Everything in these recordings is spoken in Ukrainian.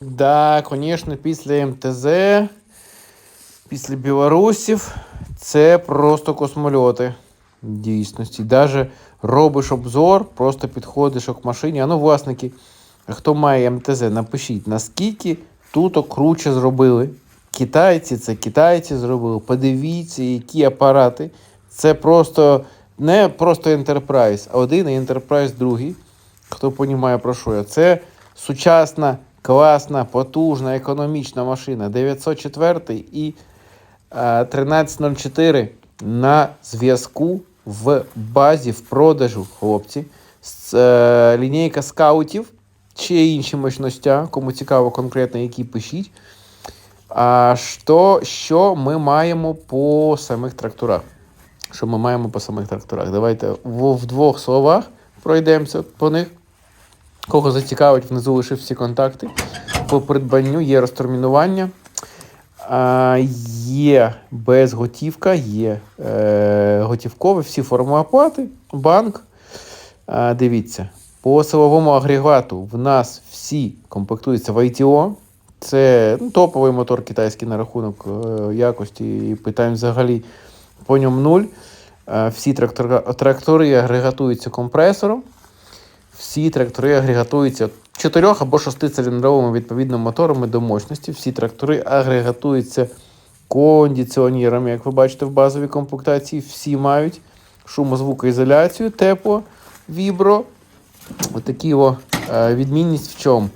Да, звісно, після МТЗ, після білорусів, це просто космольоти. Дійсності. Даже робиш обзор, просто підходиш к машині. А ну, власники, хто має МТЗ, напишіть, наскільки тут круче зробили. Китайці це китайці зробили. Подивіться, які апарати. Це просто не просто Enterprise, а один і Enterprise другий. Хто розуміє, про що я. Це сучасна, класна, потужна, економічна машина. 904 і е, 1304 на зв'язку в базі, в продажу, хлопці. Е, лінійка скаутів чи інші мощності, кому цікаво конкретно, які пишіть. А що, що ми маємо по самих тракторах? Що ми маємо по самих тракторах? Давайте в, в двох словах пройдемося по них. Кого зацікавить, внизу лишив всі контакти. По придбанню є розтермінування. Є безготівка, є е, готівкове, всі форми оплати, банк. Дивіться, по силовому агрегату в нас всі комплектуються в ITO. Це ну, топовий мотор китайський на рахунок е, якості і питань взагалі по ньому нуль. Всі трактори агрегатуються компресором. Всі трактори агрегатуються 4 або 6-циліндровими відповідно моторами до мощності. Всі трактори агрегатуються кондиціонерами, як ви бачите в базовій комплектації. Всі мають шумозвукоізоляцію, тепло, вібро. Отакі о, е, відмінність в чому?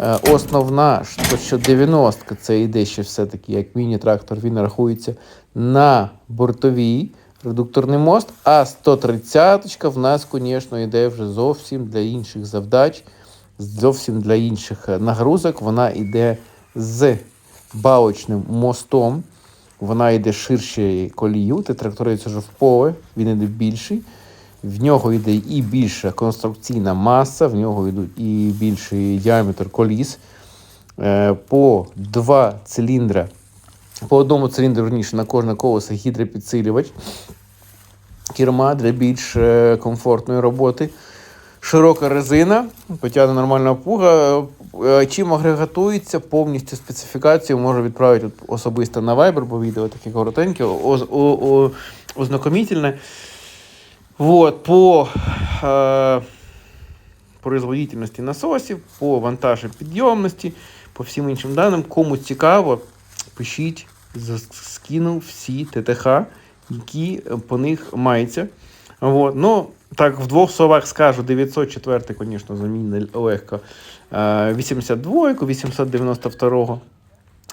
Е, Основна, що- що 90 це йде ще все-таки як міні-трактор, він рахується на бортовій редукторний мост, а 130 в нас, звісно, йде вже зовсім для інших завдач, зовсім для інших е, нагрузок. Вона йде з балочним мостом. Вона йде ширше колію, ти тракторується вже в поле, він йде більший. В нього йде і більша конструкційна маса, в нього йдуть і більший діаметр коліс. Е, По два циліндра, по одному циліндру верніше, на кожне колесо гідропідсилювач. Керма для більш е, комфортної роботи. Широка резина, потягне нормальна пуга. Е, Чим агрегатується, повністю специфікацію можу відправити особисто на Viber, бо відео таке коротеньке, оз- о- о- ознакомительне. Вот, по э, производительності насосів, по вантажопідйомності, по всім іншим даним. Кому цікаво, пишіть, з- скину всі ТТХ, які е, по них маються. Вот. Ну, так, в двох словах скажу, 904, звісно, замінне легко. Е, 82, 892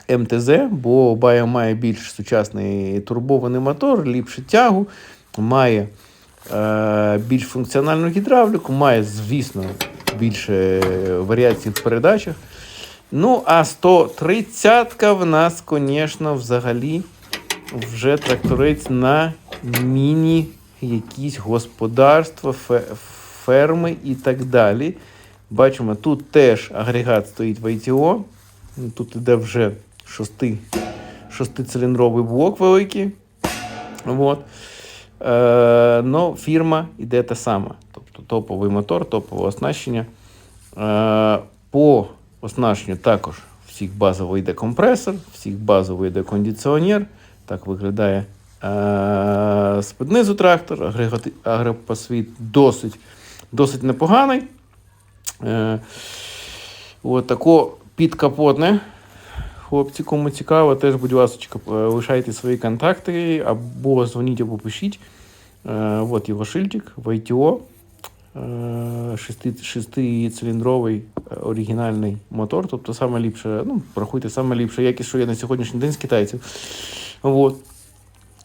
МТЗ, бо Бая має більш сучасний турбований мотор, ліпшу тягу, має е, більш функціональну гідравліку, має, звісно, більше варіацій в передачах. Ну, а 130 в нас, звісно, взагалі вже тракторець на міні якісь господарства, ферми і так далі. Бачимо, тут теж агрегат стоїть в ITO. Тут іде вже шости, шостициліндровий блок великий. От. Е, но фірма йде та сама. Тобто топовий мотор, топове оснащення. Е, по оснащенню також всіх базово йде компресор, всіх базово йде кондиціонер. Так виглядає е, з-під трактор, агропосвіт досить, досить непоганий. Е, от підкапотне. Хлопці, кому цікаво, теж, будь ласка, лишайте свої контакти, або дзвоніть, або пишіть. Е, от його шильдик в ITO. Е, шести- Шестициліндровий е, оригінальний мотор. Тобто саме ліпше, ну, рахуйте, саме ліпша якість, що є на сьогоднішній день з китайців. От.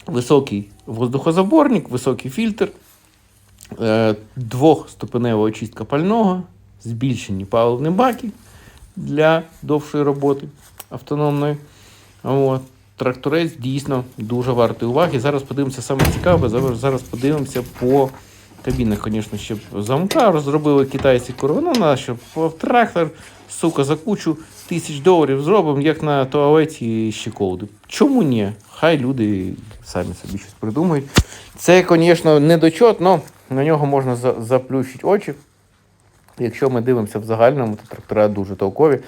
Високий воздухозаборник, високий фільтр, е, двохступенева очистка пального, збільшені паливні баки для довшої роботи автономної. От. Тракторець дійсно дуже вартий уваги. Зараз подивимося саме цікаве. Зараз подивимося по кабінах, звісно, ще замка розробили китайці корону, на що трактор, сука, за кучу тисяч доларів зробимо, як на туалеті щеколди. Чому ні? Хай люди самі собі щось придумають. Це, звісно, недочот, але на нього можна заплющити очі. Якщо ми дивимося в загальному, то трактора дуже толкові.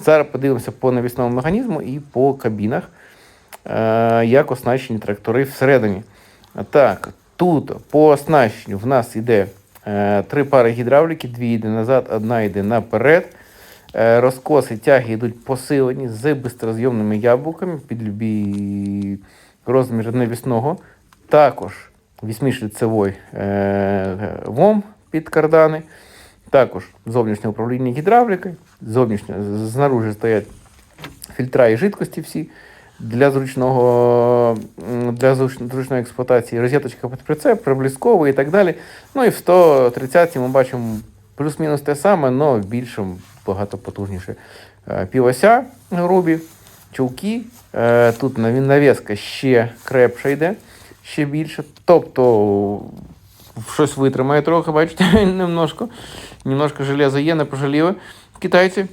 Зараз подивимося по навісному механізму і по кабінах, е, як оснащені трактори всередині. Так, тут по оснащенню в нас йде е, три пари гідравліки, дві йде назад, одна йде наперед. Е, Розкоси тяги йдуть посилені з бистрозйомними яблуками під любі розмір навісного. Також вісьмишліцевий е, ВОМ під кардани. Також зовнішнє управління гідравлікою. Зовнішнє, з- знаружи стоять фільтра і жидкості всі для зручного для зручної експлуатації. Розеточка під прицеп, приблизковий і так далі. Ну і в 130 ми бачимо плюс-мінус те саме, але більше, багато потужніше. Е, Півося грубі, чулки. Е, Тут навіска ще крепша йде, ще більше. Тобто щось витримає трохи, бачите, немножко. Немножко железа є, не пожаліли китайці.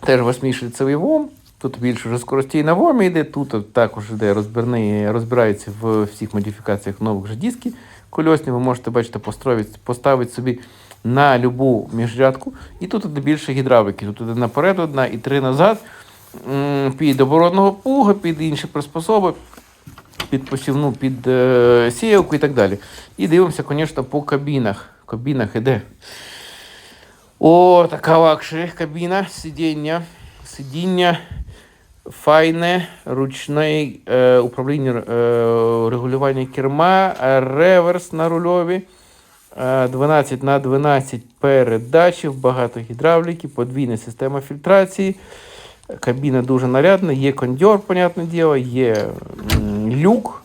Теж восьмишліцевий ВОМ. Тут більше вже скоростей на ВОМі йде. Тут також йде розбірний, розбирається в всіх модифікаціях нових же диски кольосні. Ви можете бачите, поставити собі на любу міжрядку. І тут іде більше гідравліки. Тут іде наперед одна і три назад. Під оборотного пуга, під інші приспособи, під посівну, під е, сіялку і так далі. І дивимося, звісно, по кабінах. Кабінах іде. О, така лакшері кабіна, сидіння. Сидіння файне, ручне е, управління е, регулювання керма, е, реверс на рульові, е, 12 на 12 передачів, багато гідравліки, подвійна система фільтрації. Кабіна дуже нарядна, є кондьор, понятне діло, є люк.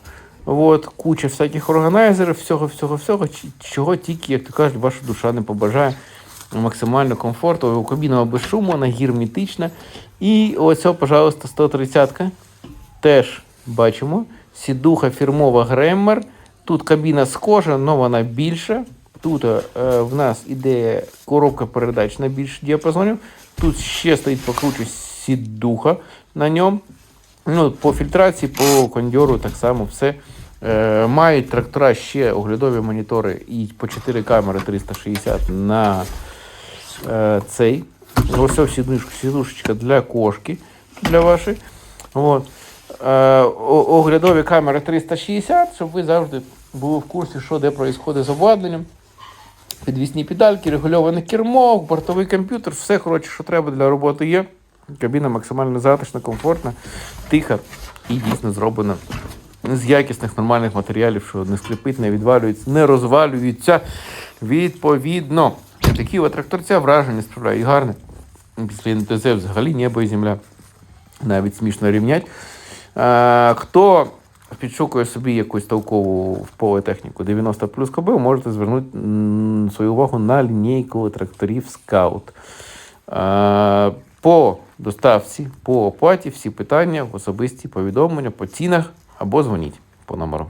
От, куча всяких органайзерів, всього, всього, всього, чого тільки, як то кажуть, ваша душа не побажає. Максимально комфортно, кабіна без шуму, вона герметична. І оця, пожалуйста, 130-ка. Теж бачимо. Сідуха фірмова Греммер. Тут кабіна схожа, але вона більша. Тут е, в нас іде коробка передач на більш діапазонів. Тут ще стоїть покруче сідуха на ньому. Ну, по фільтрації, по кондьору так само все. Е, мають трактора ще оглядові монітори і по 4 камери 360 на цей. Ось сідушка, сідушечка для кошки для вашої. От. Е, оглядові камери 360, щоб ви завжди були в курсі, що де відбувається з обладнанням. Підвісні педальки, регульоване кермо, бортовий комп'ютер, все коротше, що треба для роботи є. Кабіна максимально затишна, комфортна, тиха і дійсно зроблена з якісних нормальних матеріалів, що не скрипить, не відвалюється, не розвалюється. Відповідно, такі от тракторця враження справляють гарне. Після НТЗ взагалі небо і земля. Навіть смішно рівнять. Е, хто підшукує собі якусь толкову в поле техніку 90 плюс КБ, можете звернути свою увагу на лінійку тракторів Scout. Е, по доставці, по оплаті, всі питання, особисті повідомлення по цінах або дзвоніть по номеру.